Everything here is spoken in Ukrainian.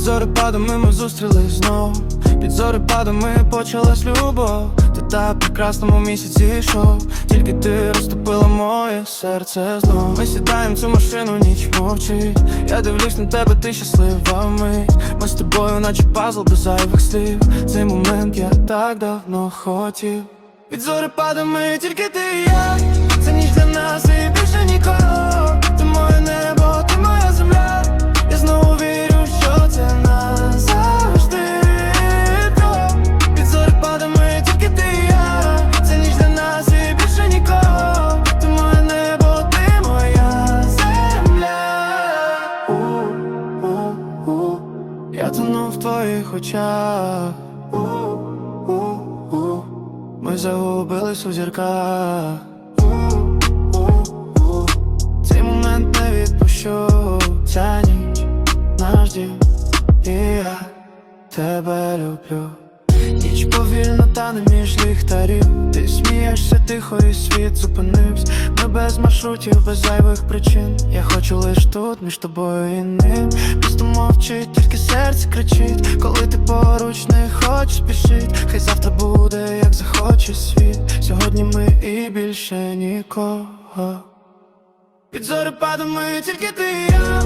зорепадами ми зустрілись знов. Під зорепадами почалась любов. Ти та прекрасному місяці йшов. Тільки ти розтопила моє серце знов. Ми сідаємо цю машину, ніч мовчить. Я дивлюсь на тебе, ти щаслива вмить. Ми з тобою, наче пазл без зайвих слів. Цей момент я так давно хотів. Під зорепадами тільки ти і я Я тону в твоїх очах. Ми загубились у зірках. Цей момент не відпущу Ця ніч наш дім І я тебе люблю Ніч повільно тане між ліхтарів. Ти смієшся тихо і світ зупинився. Ми без маршрутів, без зайвих причин. Я хочу лиш тут між тобою і ним. Місто мовчить, тільки серце кричить. Коли ти поруч не хочеш спішить. Хай завтра буде, як захоче світ. Сьогодні ми і більше нікого. Під зорепадами тільки ти і я